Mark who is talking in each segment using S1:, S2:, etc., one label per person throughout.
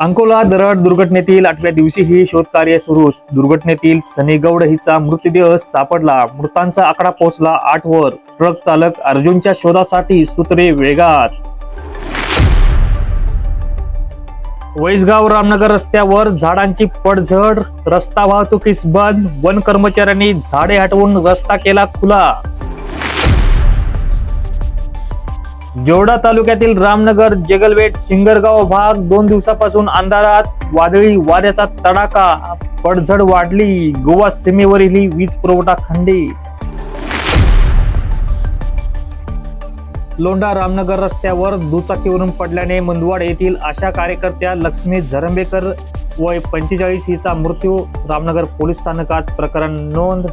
S1: अंकोला दरड दुर्घटनेतील आठव्या दिवशीही शोधकार्य सुरू दुर्घटनेतील सनी गौड हिचा मृतदेह सापडला. मृतांचा आकडा पोहोचला आठ वर ट्रक चालक अर्जुनच्या शोधासाठी सूत्रे वेगात. वैसगाव रामनगर रस्त्यावर झाडांची पडझड रस्ता वाहतुकीस बंद वन कर्मचाऱ्यांनी झाडे हटवून रस्ता केला खुला. जेवडा तालुक्यातील रामनगर जगलवेट सिंगरगाव भाग दोन दिवसापासून अंधारात वादळी वाऱ्याचा तडाखा पडझड वाढली गोवा सीमेवरील वीज पुरवठा खंडी लोंढा रामनगर रस्त्यावर दुचाकीवरून पडल्याने मंदवाड येथील आशा कार्यकर्त्या लक्ष्मी झरंबेकर वय पंचेचाळीस हिचा मृत्यू. रामनगर पोलीस स्थानकात प्रकरण नोंद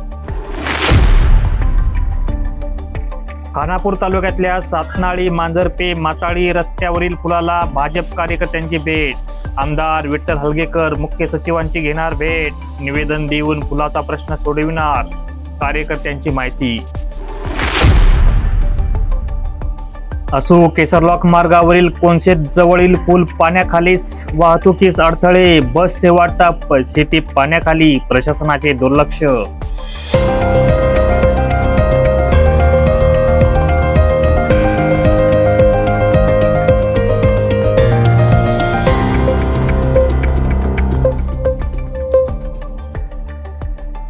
S1: खानापूर तालुक्यातल्या सातनाळी मांजरपे माचाळी रस्त्यावरील पुलाला भाजप कार्यकर्त्यांची भेट. आमदार विठ्ठल हलगेकर मुख्य सचिवांची घेणार भेट. निवेदन देऊन पुलाचा प्रश्न सोडविणार कार्यकर्त्यांची माहिती. असो केसरलॉक मार्गावरील कोनशेत जवळील पूल पाण्याखालीच वाहतुकीस अडथळे. बस सेवा टप शेती पाण्याखाली प्रशासनाचे दुर्लक्ष.